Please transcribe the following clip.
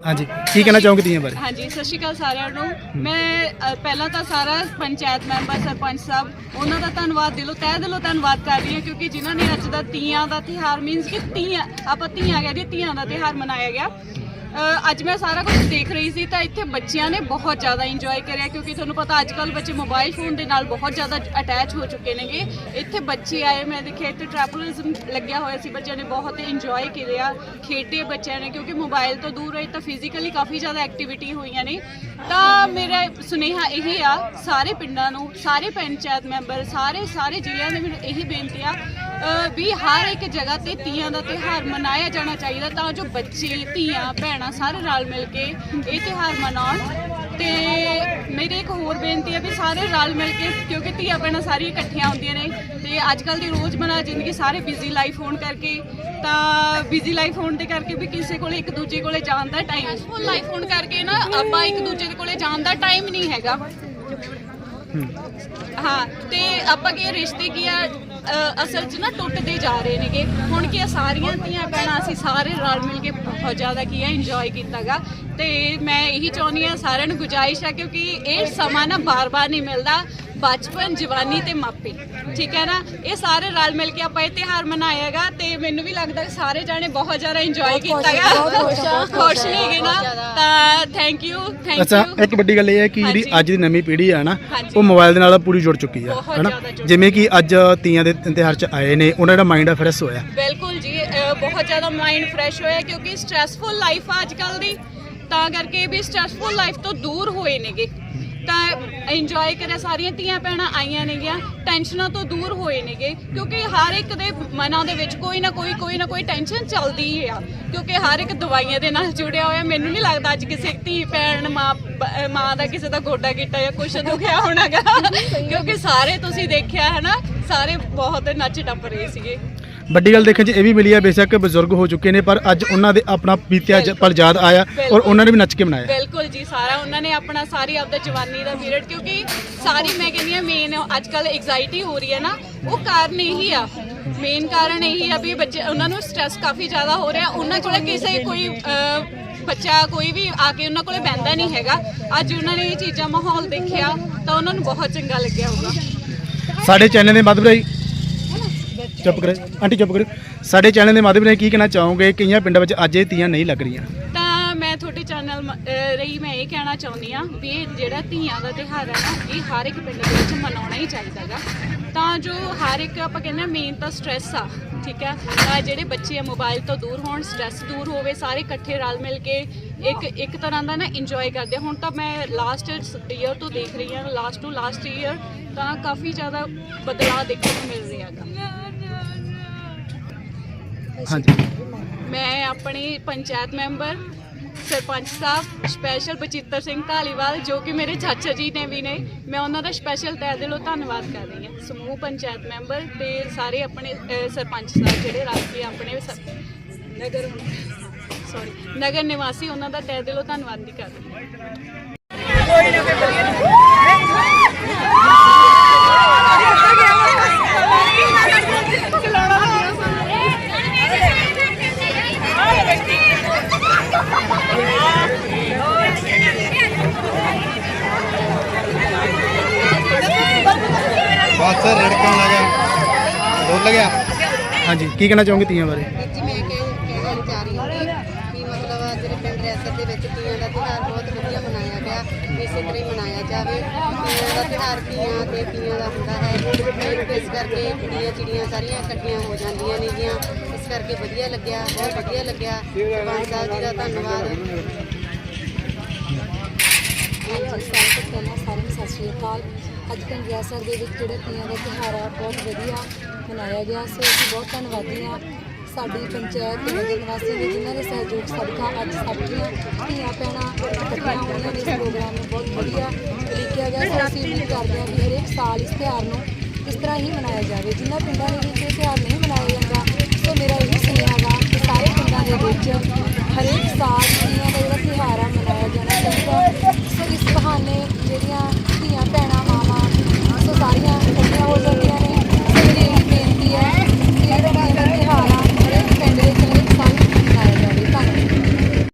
ਹਾਂਜੀ ਕੀ ਕਹਿਣਾ ਚਾਹੋਗੇ ਤੀਆਂ ਬਾਰੇ? ਹਾਂਜੀ ਸਤਿ ਸ਼੍ਰੀ ਅਕਾਲ ਸਾਰਿਆਂ ਨੂੰ। ਮੈਂ ਅ, ਪਹਿਲਾਂ ਤਾਂ ਸਾਰਾ ਪੰਚਾਇਤ ਮੈਂਬਰ ਸਰਪੰਚ ਸਾਹਿਬ ਉਹਨਾਂ ਦਾ ਧੰਨਵਾਦ ਦਿਲੋਂ ਤਹਿ ਦਿਲੋਂ ਧੰਨਵਾਦ ਕਰ ਰਹੀ ਹਾਂ ਕਿਉਂਕਿ ਜਿਨ੍ਹਾਂ ਨੇ ਅੱਜ ਦਾ ਤੀਆਂ ਦਾ ਤਿਹਾਰ ਮੀਨਸ ਕਿ ਤੀਆਂ ਆਪਾਂ ਤੀਆਂ ਕਹਿੰਦੇ ਤੀਆਂ ਦਾ ਤਿਹਾਰ ਮਨਾਇਆ ਗਿਆ। ਅੱਜ ਮੈਂ ਸਾਰਾ ਕੁਝ ਦੇਖ ਰਹੀ ਸੀ ਤਾਂ ਇੱਥੇ ਬੱਚਿਆਂ ਨੇ ਬਹੁਤ ਜ਼ਿਆਦਾ ਇੰਜੋਏ ਕਰਿਆ ਕਿਉਂਕਿ ਤੁਹਾਨੂੰ ਪਤਾ ਅੱਜ ਕੱਲ ਬੱਚੇ ਮੋਬਾਈਲ ਫੋਨ ਦੇ ਨਾਲ ਬਹੁਤ ਜ਼ਿਆਦਾ ਅਟੈਚ ਹੋ ਚੁੱਕੇ ਨੇਗੇ। ਇੱਥੇ ਬੱਚੇ ਆਏ, ਮੈਂ ਦੇਖਿਆ ਇੱਥੇ ਟ੍ਰੈਪਲਿਜ਼ਮ ਲੱਗਿਆ ਹੋਇਆ ਸੀ, ਬੱਚਿਆਂ ਨੇ ਬਹੁਤ ਇੰਜੋਏ ਕਰਿਆ, ਖੇਡੇ ਬੱਚਿਆਂ ਨੇ ਕਿਉਂਕਿ ਮੋਬਾਈਲ ਤੋਂ ਦੂਰ ਰਹੇ ਤਾਂ ਫਿਜ਼ੀਕਲੀ ਕਾਫੀ ਜ਼ਿਆਦਾ ਐਕਟੀਵਿਟੀ ਹੋਈਆਂ ਨੇ। ਤਾਂ ਮੇਰਾ ਸੁਨੇਹਾ ਇਹ ਆ, ਸਾਰੇ ਪਿੰਡਾਂ ਨੂੰ, ਸਾਰੇ ਪੰਚਾਇਤ ਮੈਂਬਰ, ਸਾਰੇ ਸਾਰੇ ਜ਼ਿਲ੍ਹਿਆਂ ਦੇ ਮੈਨੂੰ ਇਹੀ ਬੇਨਤੀ ਆ ਵੀ ਹਰ ਇੱਕ ਜਗ੍ਹਾ ਤੇ ਤੀਆਂ ਦਾ ਤਿਉਹਾਰ ਮਨਾਇਆ ਜਾਣਾ ਚਾਹੀਦਾ ਤਾਂ ਜੋ ਬੱਚੇ ਧੀਆਂ ਭੈਣਾਂ ਸਾਰੇ ਰਲ ਮਿਲ ਕੇ ਇਹ ਤਿਉਹਾਰ ਮਨਾਉਣ। ਤੇ ਮੇਰੀ ਇੱਕ ਹੋਰ ਬੇਨਤੀ ਹੈ ਵੀ ਸਾਰੇ ਰਲ ਮਿਲ ਕੇ ਕਿਉਂਕਿ ਧੀਆਂ ਭੈਣਾਂ ਸਾਰੀਆਂ ਇਕੱਠੀਆਂ ਹੁੰਦੀਆਂ ਨੇ ਤੇ ਅੱਜ ਕੱਲ ਦੀ ਰੋਜ਼ਮਰਾ ਜ਼ਿੰਦਗੀ ਸਾਰੇ ਬਿਜ਼ੀ ਲਾਈਫ ਹੋਣ ਕਰਕੇ ਤਾਂ ਬਿਜ਼ੀ ਲਾਈਫ ਹੋਣ ਦੇ ਕਰਕੇ ਵੀ ਕਿਸੇ ਕੋਲੇ ਇੱਕ ਦੂਜੇ ਕੋਲੇ ਜਾਣ ਦਾ ਟਾਈਮ ਫੁੱਲ ਲਾਈਫ ਹੋਣ ਕਰਕੇ ਨਾ ਆਪਾਂ ਇੱਕ ਦੂਜੇ ਦੇ ਕੋਲੇ ਜਾਣ ਦਾ ਟਾਈਮ ਨਹੀਂ ਹੈਗਾ। ਹੂੰ। ਹਾਂ ਤੇ ਆਪਾਂ ਕੀ ਰਿਸ਼ਤੇ ਕੀ ਆ ਅਸਲ 'ਚ ਨਾ ਟੁੱਟਦੇ ਜਾ ਰਹੇ ਨੇਗੇ। ਹੁਣ ਕਿ ਸਾਰੀਆਂ ਧੀਆਂ ਭੈਣਾਂ ਅਸੀਂ ਸਾਰੇ ਰਲ ਮਿਲ ਕੇ ਬਹੁਤ ਜ਼ਿਆਦਾ ਕੀ ਹੈ ਇੰਜੋਏ ਕੀਤਾਗਾ। ਤੇ ਮੈਂ ਇਹੀ ਚਾਹੁੰਦੀ ਆ ਸਾਰਿਆਂ ਨੂੰ ਗੁਜਾਇਸ਼ ਆ, ਕਿਉਂਕਿ ਇਹ ਸਮਾਂ ਨਾ ਬਾਰ-ਬਾਰ ਨਹੀਂ ਮਿਲਦਾ। ਬਚਪਨ ਜਵਾਨੀ ਤੇ ਮਾਪੇ। ਠੀਕ ਹੈ ਨਾ? ਇਹ ਸਾਰੇ ਰਲ ਮਿਲ ਕੇ ਆਪਾਂ ਇਹ ਤਿਉਹਾਰ ਮਨਾਇਆਗਾ ਤੇ ਮੈਨੂੰ ਵੀ ਲੱਗਦਾ ਕਿ ਸਾਰੇ ਜਾਣੇ ਬਹੁਤ ਜ਼ਿਆਦਾ ਇੰਜੋਏ ਕੀਤਾਗਾ ਖੁਸ਼ ਨੇਗੇ ਨਾ ਤਾਂ ਥੈਂਕ ਯੂ ਥੈਂਕ ਅੱਛਾ ਯੂ ਇੱਕ ਵੱਡੀ ਗੱਲ ਇਹ ਹੈ ਕਿ ਜਿਹੜੀ। ਅੱਜ ਦੀ ਨਵੀਂ ਪੀੜ੍ਹੀ ਆ ਨਾ। ਉਹ ਮੋਬਾਈਲ ਦੇ ਨਾਲ ਪੂਰੀ ਜੁੜ ਚੁੱਕੀ ਆ ਹਨਾ? ਜਿਵੇਂ ਕਿ ਅੱਜ ਤੀਆਂ ਦੇ ਤਿਉਹਾਰ ਚ ਆਏ ਨੇ ਉਹਨਾਂ ਦਾ ਮਾਈਂਡ ਫਰੈਸ਼ ਹੋਇਆ। ਬਿਲਕੁਲ ਜੀ ਬਹੁਤ ਜ਼ਿਆਦਾ ਮਾਈਂਡ ਫਰੈਸ਼ ਹੋਇਆ ਕਿਉਂਕਿ ਸਟ੍ਰੈਸਫੁਲ ਲਾਈਫ ਆ ਅੱਜ ਕੱਲ ਦੀ। ਤਾਂ ਕਰਕੇ ਵੀ ਸਟ੍ਰੈਸਫੁਲ ਲਾਈਫ ਤੋਂ ਦੂਰ ਹੋਏ ਨੇਗੇ। ਇੰਜੋਏ ਕਰਿਆ, ਸਾਰੀਆਂ ਧੀਆਂ ਭੈਣਾਂ ਆਈਆਂ ਨੇਗੀਆਂ ਟੈਨਸ਼ਨਾਂ ਤੋਂ ਦੂਰ ਹੋਏ ਨੇਗੇ, ਕਿਉਂਕਿ ਹਰ ਇੱਕ ਦੇ ਮਨਾਂ ਦੇ ਵਿੱਚ ਕੋਈ ਨਾ ਕੋਈ ਕੋਈ ਨਾ ਕੋਈ ਟੈਨਸ਼ਨ ਚੱਲਦੀ ਹੀ ਆ, ਕਿਉਂਕਿ ਹਰ ਇੱਕ ਦਵਾਈਆਂ ਦੇ ਨਾਲ ਜੁੜਿਆ ਹੋਇਆ, ਮੈਨੂੰ ਨਹੀਂ ਲੱਗਦਾ ਅੱਜ ਕਿਸੇ ਧੀ ਭੈਣ, ਮਾਂ ਮਾਂ ਦਾ ਕਿਸੇ ਦਾ ਗੋਡਾ ਗਿੱਟਾ ਜਾਂ ਕੁਛ ਦੁਖਿਆ ਹੋਣਾਗਾ ਕਿਉਂਕਿ ਸਾਰੇ ਤੁਸੀਂ ਦੇਖਿਆ ਹੈ ਨਾ ਸਾਰੇ ਬਹੁਤ ਨੱਚ ਟੱਪ ਰਹੇ ਸੀਗੇ। ਵੱਡੀ ਗੱਲ ਦੇਖਣ ਚ ਇਹ ਵੀ ਮਿਲੀ ਆ ਬੇਸ਼ੱਕ ਬਜ਼ੁਰਗ ਹੋ ਚੁੱਕੇ ਨੇ ਪਰ ਅੱਜ ਉਹਨਾਂ ਦੇ ਆਪਣਾ ਬੀਤਿਆ ਜ- ਪਲ ਯਾਦ ਆਇਆ ਔਰ ਉਹਨਾਂ ਨੇ ਵੀ ਨੱਚ ਕੇ ਮਨਾਇਆ। ਬਿਲਕੁਲ ਜੀ ਸਾਰਾ ਉਹਨਾਂ ਨੇ ਆਪਣਾ ਸਾਰੀ ਆਪਦਾ ਜਵਾਨੀ ਦਾ ਪੀਰੀਅਡ ਕਿਉਂਕਿ ਸਾਰੀ ਮੈਂ ਕਹਿੰਦੀ ਆ ਮੇਨ ਅੱਜ ਕੱਲ ਐਗਜ਼ਾਈਟੀ ਹੋ ਰਹੀ ਹੈ ਨਾ ਉਹ ਕਾਰਨ ਇਹੀ ਆ। ਮੇਨ ਕਾਰਨ ਇਹੀ ਆ ਵੀ ਬੱਚੇ ਉਹਨਾਂ ਨੂੰ ਸਟ੍ਰੈਸ ਕਾਫੀ ਜ਼ਿਆਦਾ ਹੋ ਰਿਹਾ ਉਹਨਾਂ ਕੋਲ ਕਿਸੇ ਕੋਈ ਅਹ, ਬੱਚਾ ਕੋਈ ਵੀ ਆ ਕੇ ਉਹਨਾਂ ਕੋਲੇ ਬੈੰਦਾ ਨਹੀਂ ਹੈਗਾ। ਅੱਜ ਉਹਨਾਂ ਨੇ ਇਹ ਚੀਜ਼ਾਂ ਮਾਹੌਲ ਦੇਖਿਆ ਤਾਂ ਉਹਨਾਂ ਨੂੰ ਬਹੁਤ ਚੰਗਾ ਲੱਗਿਆ ਹੋਊਗਾ। ਸਾਡੇ ਚੈਨਲ ਦੇ ਮਾਧਵ ਰਾਈ ਚੁੱਪ ਕਰੋ, ਆਂਟੀ ਚੁੱਪ ਕਰੋ। ਸਾਡੇ ਚੈਨਲ ਦੇ ਮਾਧਵ ਰਾਈ ਕੀ ਕਹਿਣਾ ਚਾਹੋਗੇ? ਕਈਆਂ ਪਿੰਡਾਂ ਵਿੱਚ ਅੱਜ ਇਹ ਤੀਆਂ ਨਹੀਂ ਲੱਗ ਰਹੀਆਂ। ਤਾਂ ਮੈਂ ਤੁਹਾਡੇ ਚੈਨਲ ਰਹੀ ਮੈਂ ਇਹ ਕਹਿਣਾ ਚਾਹੁੰਦੀ ਆ ਵੀ ਇਹ ਜਿਹੜਾ ਧੀਆਂ ਦਾ ਤਿਉਹਾਰ ਹੈ ਨਾ, ਇਹ ਹਰ ਇੱਕ ਪਿੰਡ ਦੇ ਵਿੱਚ ਮਨਾਉਣਾ ਹੀ ਚਾਹੀਦਾਗਾ ਤਾਂ ਜੋ ਹਰ ਇੱਕ ਆਪਾਂ ਕਹਿੰਦੇ ਆ ਮੇਨ ਤਾਂ ਸਟ੍ਰੈਸ ਆ, ਠੀਕ ਹੈ? ਤਾਂ ਜਿਹੜੇ ਬੱਚੇ ਆ ਮੋਬਾਈਲ ਤੋਂ ਦੂਰ ਹੋਣ ਸਟ੍ਰੈਸ ਦੂਰ ਹੋਵੇ, ਸਾਰੇ ਇਕੱਠੇ ਰਲ ਮਿਲ ਕੇ ਇੱਕ ਇੱਕ ਤਰ੍ਹਾਂ ਦਾ ਨਾ ਇੰਜੋਏ ਕਰਦੇ ਹੁਣ ਤਾਂ ਮੈਂ ਲਾਸਟ ਈਅਰ ਤੋਂ ਦੇਖ ਰਹੀ ਹਾਂ ਲਾਸਟ ਟੂ ਲਾਸਟ ਈਅਰ ਤਾਂ ਕਾਫੀ ਜ਼ਿਆਦਾ ਬਦਲਾਅ ਦੇਖਣ ਨੂੰ ਮਿਲ ਰਿਹਾ ਹੈਗਾ ਹਾਂਜੀ। ਮੈਂ ਆਪਣੀ ਪੰਚਾਇਤ ਮੈਂਬਰ ਸਰਪੰਚ ਸਾਹਿਬ ਸਪੈਸ਼ਲ ਬਚਿੱਤਰ ਸਿੰਘ ਢਾਲੀਵਾਲ ਜੋ ਕਿ ਮੇਰੇ ਚਾਚਾ ਜੀ ਨੇ ਵੀ ਨੇ ਮੈਂ ਉਹਨਾਂ ਦਾ ਸਪੈਸ਼ਲ ਤਹਿ ਦਿਲੋਂ ਧੰਨਵਾਦ ਕਰ ਰਹੀ ਹਾਂ। ਸਮੂਹ ਪੰਚਾਇਤ ਮੈਂਬਰ ਤੇ ਸਾਰੇ ਆਪਣੇ ਅਹ, ਸਰਪੰਚ ਸਾਹਿਬ ਜਿਹੜੇ ਰਲ ਕੇ ਆਪਣੇ ਸ- ਨਗਰ ਸੌਰੀ ਨਗਰ ਨਿਵਾਸੀ ਉਹਨਾਂ ਦਾ ਤਹਿ ਦਿਲੋਂ ਧੰਨਵਾਦ ਵੀ ਕਰ ਰਹੀ ਹਾਂ। ਬਸ ਰੜਕਣ ਲੱਗਾ। ਡੁੱਲ ਗਿਆ। ਹਾਂਜੀ ਕੀ ਕਹਿਣਾ ਚਾਹੋਗੇ ਤੀਆਂ ਬਾਰੇ? ਜੀ ਮੈਂ ਕਹਿ ਕਹਿਣਾ ਚਾਹ ਰਹੀ ਹਾਂ ਕਿ ਮਤਲਬ ਜਿਹੜੇ ਪਿੰਡ ਰੈਸਰ ਦੇ ਵਿੱਚ ਤੀਆਂ ਦਾ ਤਿਉਹਾਰ ਬਹੁਤ ਵਧੀਆ ਮਨਾਇਆ ਗਿਆ। ਇਸੇ ਤਰ੍ਹਾਂ ਹੀ ਮਨਾਇਆ ਜਾਵੇ। ਤੀਆਂ ਦਾ ਤਿਉਹਾਰ ਤੀਆਂ ਤੇ ਤੀਆਂ ਦਾ ਹੁੰਦਾ ਹੈ। ਇਸ ਕਰਕੇ ਕੁੜੀਆਂ ਚਿੜੀਆਂ ਸਾਰੀਆਂ ਇਕੱਠੀਆਂ ਹੋ ਜਾਂਦੀਆਂ ਨੇਗੀਆਂ ਇਸ ਕਰਕੇ ਵਧੀਆ ਲੱਗਿਆ ਬਹੁਤ ਵਧੀਆ ਲੱਗਿਆ। ਸਰਪੰਚ ਸਾਹਿਬ ਜੀ ਦਾ ਧੰਨਵਾਦ। ਹਾਂਜੀ ਸਭ ਤੋਂ ਪਹਿਲਾਂ ਸਾਰਿਆਂ ਨੂੰ ਸਤਿ ਸ਼੍ਰੀ ਅਕਾਲ। ਅੱਜ ਕੰਜੈਸਰ ਦੇ ਵਿੱਚ ਜਿਹੜਾ ਤੀਆਂ ਦਾ ਤਿਉਹਾਰ ਆ, ਬਹੁਤ ਵਧੀਆ ਮਨਾਇਆ ਗਿਆ ਸੋ। ਅਸੀਂ ਬਹੁਤ ਧੰਨਵਾਦੀ ਹਾਂ ਸਾਡੀ ਪੰਚਾਇਤ ਦੇ ਨਗਰ ਨਿਵਾਸੀਆਂ ਦੇ ਜਿਨ੍ਹਾਂ ਦੇ ਸਹਿਯੋਗ ਸਦਕਾ ਅੱਜ ਸਾਡੀਆਂ ਧੀਆਂ ਭੈਣਾਂ ਇਕੱਠੀਆਂ ਹੋਈਆਂ ਨੇ ਇਸ ਪ੍ਰੋਗਰਾਮ ਨੂੰ। ਬਹੁਤ ਵਧੀਆ ਲਿਖਿਆ ਗਿਆ ਸੋ ਅਸੀਂ ਉਮੀਦ ਕਰਦੇ ਹਾਂ ਕਿ ਹਰੇਕ ਸਾਲ ਇਸ ਤਿਉਹਾਰ ਨੂੰ ਇਸ ਤਰ੍ਹਾਂ ਹੀ ਮਨਾਇਆ ਜਾਵੇ। ਜਿਨ੍ਹਾਂ ਪਿੰਡਾਂ ਦੇ ਵਿੱਚ ਇਹ ਤਿਉਹਾਰ ਨਹੀਂ ਮਨਾਇਆ ਜਾਂਦਾ, ਸੋ ਮੇਰਾ ਇਹ ਸੁਨੇਹਾ ਗਾ ਕਿ ਸਾਰੇ ਪਿੰਡਾਂ ਦੇ ਵਿੱਚ ਹਰੇਕ ਸਾਲ